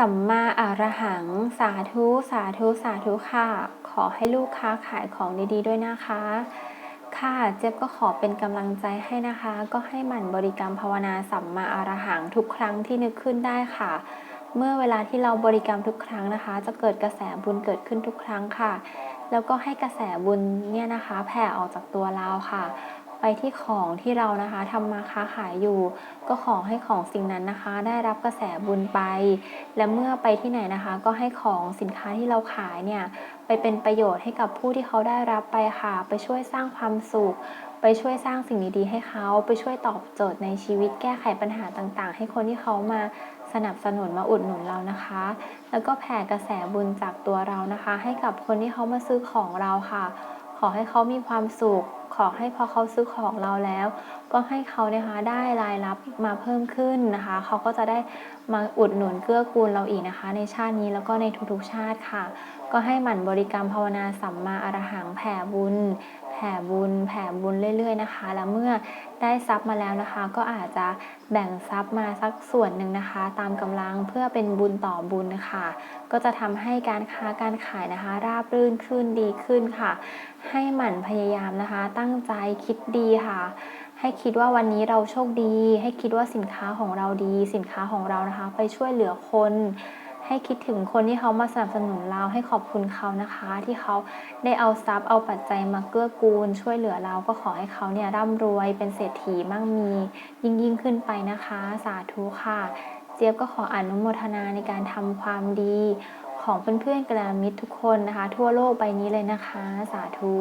สัมมาอรหัง สาธุสาธุสาธุค่ะ ขอให้ลูกค้าขายของดีๆด้วยนะคะ ค่ะเจ๊บก็ขอเป็นกำลังใจให้นะคะ ก็ให้หมั่นบริกรรมภาวนาสัมมาอรหังทุกครั้งที่นึกขึ้นได้ค่ะ เมื่อเวลาที่เราบริกรรมทุกครั้งนะคะ จะเกิดกระแสบุญเกิดขึ้นทุกครั้งค่ะ แล้วก็ให้กระแสบุญเนี่ยนะคะ แผ่ออกจากตัวเราค่ะ ไปที่ของที่เรานะคะทำมาค้าขายอยู่ ก็ขอให้ของสิ่งนั้นนะคะ ได้รับกระแสบุญไป และเมื่อไปที่ไหนนะคะ ก็ให้ของสินค้าที่เราขายเนี่ยไปเป็นประโยชน์ให้กับผู้ที่เขาได้รับไปค่ะ ไปช่วยสร้างความสุข ไปช่วยสร้างสิ่งดีๆให้เขา ไปช่วยตอบโจทย์ในชีวิตแก้ไขปัญหาต่างๆ ให้คนที่เขามาสนับสนุนมาอุดหนุนเรานะคะ แล้วก็แผ่กระแสบุญจากตัวเรานะคะ ให้กับคนที่เขามาซื้อของเราค่ะ อให้เขามีความสุข ขอให้พอเขาซื้อของเราแล้ว ก็ให้เขานะคะได้รายรับมาเพิ่มขึ้นนะคะ เขาก็จะได้มาอุดหนุนเกื้อกูลเราอีกนะคะ ในชาตินี้แล้วก็ในทุกๆชาติค่ะ ก็ให้หมั่นบริกรรมภาวนาสัมมาอรหังแผ่บุญ แผ่บุญแผ่บุญเรื่อย ๆนะคะ แล้วเมื่อได้ทรัพย์มาแล้วนะคะ ก็อาจจะแบ่งทรัพย์มาสักส่วนหนึ่งนะคะ ตามกำลังเพื่อเป็นบุญต่อบุญค่ะก็จะทำให้การค้าการขายนะคะ ราบรื่นขึ้นดีขึ้นค่ะ ให้หมั่นพยายามนะคะ ตั้งใจคิดดีค่ะให้คิดว่าวันนี้เราโชคดี ให้คิดว่าสินค้าของเราดี สินค้าของเรานะคะ ไปช่วยเหลือคน ให้คิดถึงคนที่เขามาสนับสนุนเราให้ขอบคุณเขานะคะ ที่เขาได้เอาทรัพย์เอาปัจจัยมาเกื้อกูล ช่วยเหลือเราก็ขอให้เขาเนี่ยร่ำรวยเป็นเศรษฐีมั่งมี ยิ่งยิ่งขึ้นไปนะคะ สาธุค่ะ เจี๊ยบก็ขออนุโมทนาในการทำความดี ของเพื่อนๆกลามิตรทุกคนนะคะ ทั่วโลกใบนี้เลยนะคะ สาธุ